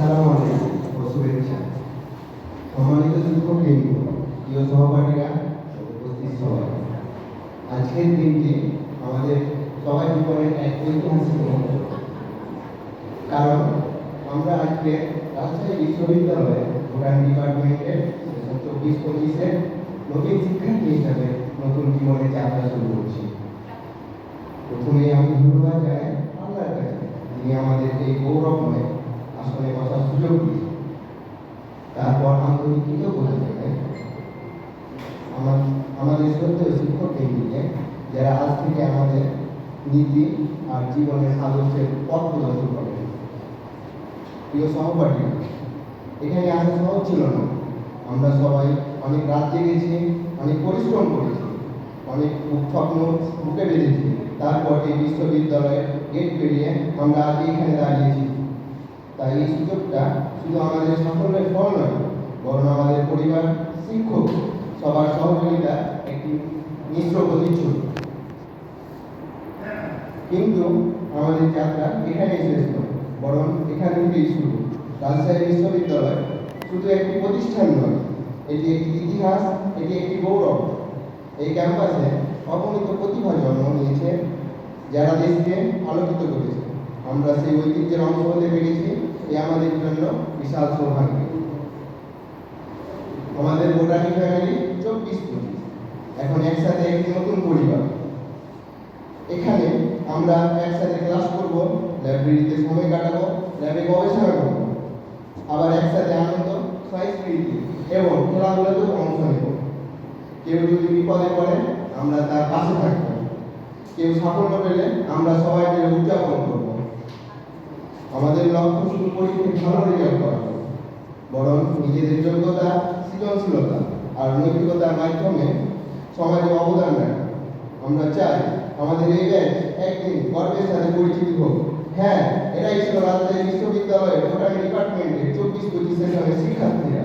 আসসালামু আলাইকুম ও শুভেচ্ছা সম্মানিত শিক্ষক প্রিয় সহপাঠীরা আজকের দিনটি আমাদের সবাই জীবনের এক কারণ আমরা আজকে রাজশাহী বিশ্ববিদ্যালয়ে ভুটান ডিপার্টমেন্টের চব্বিশ পঁচিশের নতুন শিক্ষার্থী হিসাবে নতুন জীবনের যাত্রা শুরু করছি। প্রথমে আমি ধন্যবাদ জানাই আমাদের এই গৌরবময় আসনে বসার সুযোগ দিয়েছেন তারপর আন্তরিক কৃতজ্ঞতা আমার আমাদের শ্রদ্ধেয় শিক্ষক কেন্দ্রীকে যারা আজ থেকে আমাদের নীতি আর জীবনের আদর্শের পথ প্রদর্শন করেন প্রিয় সহপাঠী, এখানে আসা সহজ ছিল না। আমরা সবাই অনেক রাত জেগেছি, অনেক পরিশ্রম করেছি, অনেক স্বপ্ন বুকে বেঁধেছি। তারপর এই বিশ্ববিদ্যালয়ের গেট পেরিয়ে আমরা আজ এখানে দাঁড়িয়েছি। তাই এই সুযোগটা শুধু আমাদের সকলের ফল নয়, বরং আমাদের পরিবার, শিক্ষক, সবার সহযোগিতা একটি মিশ্র প্রতিচ্ছবি কিন্তু আমাদের যাত্রা এখানেই শেষ নয়, বরং এখান থেকেই শুরু। রাজশাহী বিশ্ববিদ্যালয় শুধু একটি প্রতিষ্ঠান নয়, এটি একটি ইতিহাস, এটি একটি গৌরব। এই ক্যাম্পাসে অগণিত প্রতিভা জন্ম নিয়েছে, যারা দেশকে আলোকিত করেছে। আমরা সেই ঐতিহ্যের অংশ হতে পেরেছি, এ আমাদের জন্য বিশাল সৌভাগ্য। আমাদের বোটানি ফ্যামিলি চব্বিশ এখন একসাথে একটি নতুন পরিবার। এখানে আমরা একসাথে ক্লাস করব লাইব্রেরিতে সময় কাটাবো ল্যাবে গবেষণা করব। আবার একসাথে আনন্দ সংস্কৃতি এবং খেলাধুলাতেও অংশ নেব। কেউ যদি বিপদে পড়ে, আমরা তার পাশে থাকব। কেউ সাফল্য পেলে, আমরা সবাই মিলে উদযাপন করব লক্ষ্য ভালো রেজাল্ট করা। বরং নিজেদের যোগ্যতা, সৃজনশীলতা আর নৈতিকতার মাধ্যমে সমাজে অবদান রাখা। আমরা চাই আমাদের এই ব্যাচ একদিন গর্বের সাথে পরিচিত হোক। হ্যাঁ এরাই ছিল রাজশাহী বিশ্ববিদ্যালয়ের বোটানি ডিপার্টমেন্টের চব্বিশ পঁচিশ সেশনের শিক্ষার্থীরা।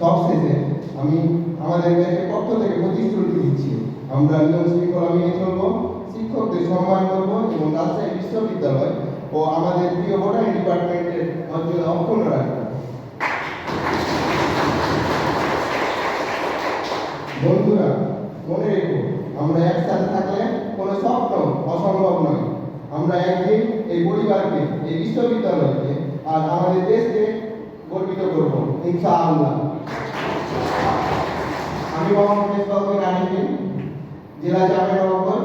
সবশেষে আমি আমাদের ব্যাচের পক্ষ থেকে প্রতিশ্রুতি দিচ্ছি। আমরা নিয়ম শৃঙ্খলা মেনে চলব শিক্ষকদের সম্মান করব এবং রাজশাহী বিশ্ববিদ্যালয় ও আমাদের প্রিয় বোটানি ডিপার্টমেন্টের মর্যাদা অক্ষুণ্ণ বন্ধুরা, মনে রেখো, আমরা একসাথে থাকলে কোনো স্বপ্ন অসম্ভব নয়। আমরা একদিন এই পরিবারকে, এই বিশ্ববিদ্যালয়কে আর আমাদের দেশকে গর্বিত করব, ইনশাআল্লাহ। আমি মোহাম্মদ আনিফিন জেলা জামিনগঞ্জ এবং